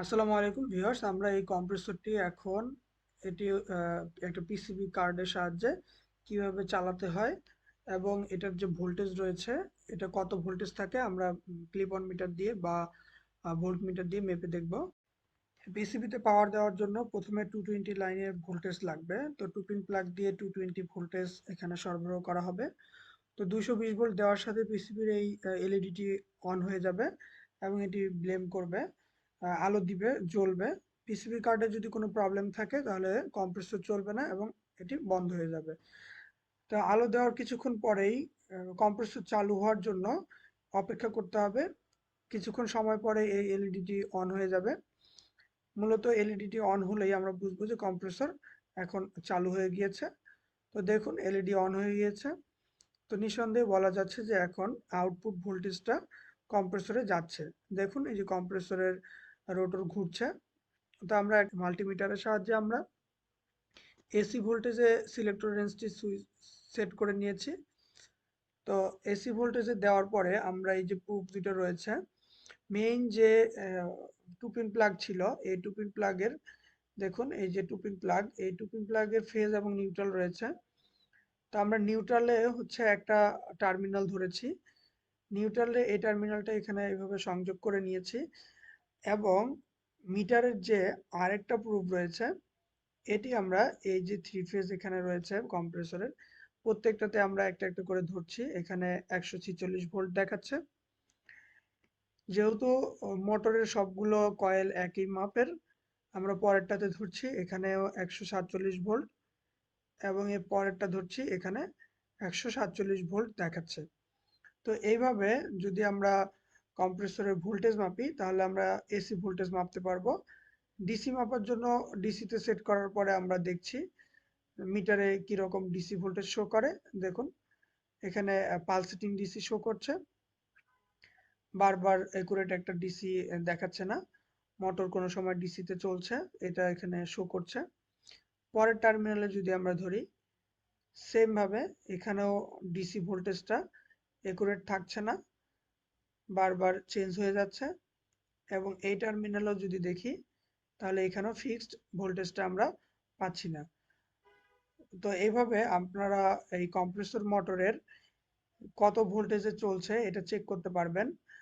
আসসালামু আলাইকুম ভিউয়ার্স, আমরা এই কম্প্রেসরটি এখন এটি একটা পিসিবি কার্ডের সাহায্যে কীভাবে চালাতে হয় এবং এটার যে ভোল্টেজ রয়েছে, এটা কত ভোল্টেজ থাকে আমরা ক্লিপ অন মিটার দিয়ে বা ভোল্ট মিটার দিয়ে মেপে দেখব। পিসিবিতে পাওয়ার দেওয়ার জন্য প্রথমে টু টোয়েন্টি লাইনের ভোল্টেজ লাগবে। তো টু পিন প্লাগ দিয়ে টু টোয়েন্টি ভোল্টেজ এখানে সরবরাহ করা হবে। তো দুশো বিশ ভোল্ট দেওয়ার সাথে পিসিবির এই এলইডিটি অন হয়ে যাবে এবং এটি ব্লেম করবে। আলো দিবে, জ্বলবে। পিসিবি কার্ডে যদি কোনো প্রবলেম থাকে, তাহলে কম্প্রেসর চলবে না এবং এটি বন্ধ হয়ে যাবে। তো আলো দেওয়ার কিছুক্ষণ পরেই কম্প্রেসর চালু হওয়ার জন্য অপেক্ষা করতে হবে। কিছুক্ষণ সময় পরে এই এলইডিটি অন হয়ে যাবে। মূলত এলইডিটি অন হলেই আমরা বুঝব যে কম্প্রেসর এখন চালু হয়ে গিয়েছে। তো দেখুন এলইডি অন হয়ে গিয়েছে। তো নিঃসন্দেহে বলা যাচ্ছে যে এখন আউটপুট ভোল্টেজটা কম্প্রেসরে যাচ্ছে। দেখুন, এই যে কম্প্রেসরের রোটর ঘুরছে। তো আমরা মাল্টিমিটারের সাহায্যে আমরা এসি ভোল্টেজে সিলেক্টর রেঞ্জটি সুইচ সেট করে নিয়েছি। তো এসি ভোল্টেজে দেওয়ার পরে আমরা এই যে প্রুফ দুটো রয়েছে। মেইন যে টুপিন প্লাগ ছিল, এই টুপিন প্লাগের দেখুন, এই যে টুপিন প্লাগ এই টুপিন প্লাগের ফেজ এবং নিউট্রাল রয়েছে। তো আমরা নিউট্রালে হচ্ছে একটা টার্মিনাল ধরেছি। নিউট্রালে এই টার্মিনালটা এখানে এইভাবে সংযোগ করে নিয়েছি। এবং মিটারের যে আরেকটা প্রুফ রয়েছে, এটি আমরা এই যে থ্রি ফেজ এখানে রয়েছে কম্প্রেসরের প্রত্যেকটাতে আমরা একটা একটা করে ধরছি। এখানে একশো ছিচল্লিশ ভোল্ট দেখাচ্ছে। যেহেতু মোটরের সবগুলো কয়েল একই মাপের, আমরা পরেরটাতে ধরছি, এখানেও একশো সাতচল্লিশ ভোল্ট এবং এর পরেরটা ধরছি, এখানে একশো সাতচল্লিশ ভোল্ট দেখাচ্ছে। তো এইভাবে যদি আমরা কম্প্রেসরের ভোল্টেজ মাপি, তাহলে আমরা এসি ভোল্টেজ মাপতে পারব। ডিসি মাপার জন্য ডিসিতে সেট করার পরে আমরা দেখছি, মিটারে কীরকম ডিসি ভোল্টেজ শো করে। দেখুন, এখানে পালসেটিং ডিসি শো করছে। বারবার একুরেট একটা ডিসি দেখাচ্ছে না। মোটর কোনো সময় ডিসিতে চলছে, এটা এখানে শো করছে। পরের টার্মিনালে যদি আমরা ধরি সেম ভাবে এখানেও ডিসি ভোল্টেজটা একুরেট থাকছে না। বারবার চেঞ্জ হয়ে যাচ্ছে। এবং এই টার্মিনালও যদি দেখি, তাহলে এখানেও ফিক্সড ভোল্টেজটা আমরা পাচ্ছি না। তো এইভাবে আপনারা এই কম্প্রেসর মোটরের কত ভোল্টেজে চলছে এটা চেক করতে পারবেন।